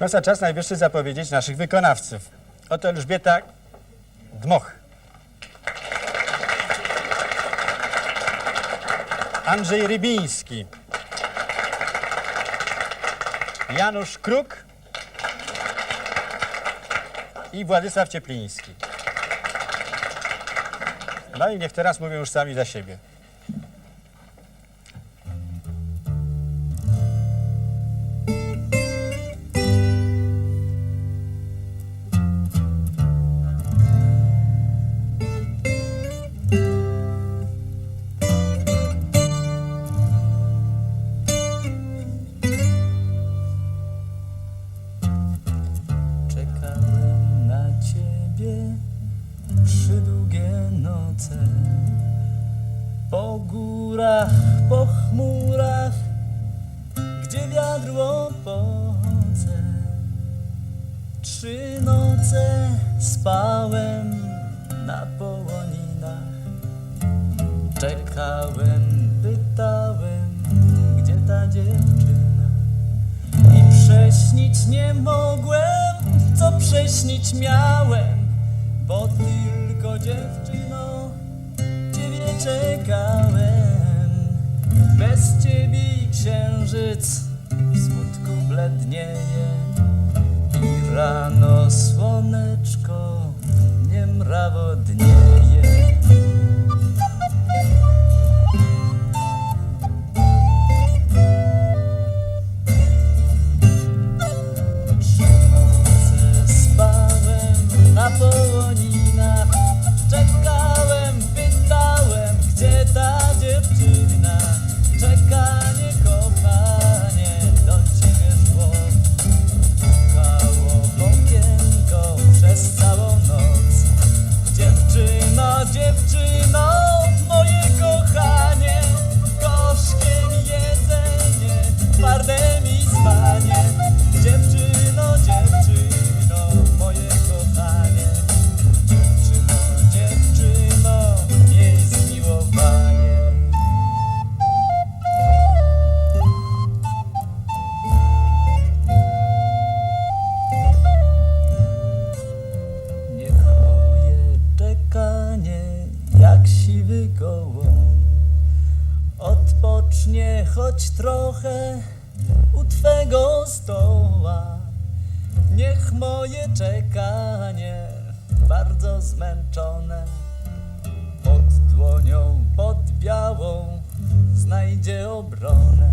Proszę, czas najwyższy zapowiedzieć naszych wykonawców. Oto Elżbieta Dmoch. Andrzej Rybiński. Janusz Kruk i Władysław Ciepliński. No i niech teraz mówią już sami za siebie. Trzy długie noce. Po górach, po chmurach, gdzie wiadro poce. Trzy noce spałem na połoninach. Czekałem, pytałem, gdzie ta dziewczyna. I prześnić nie mogłem, co prześnić miałem, bo tylko dziewczyno ciebie czekałem. Bez ciebie i księżyc w smutku blednieje i rano słoneczko niemrawodnieje. Trzy choć trochę u Twego stoła. Niech moje czekanie bardzo zmęczone Pod dłonią, pod białą znajdzie obronę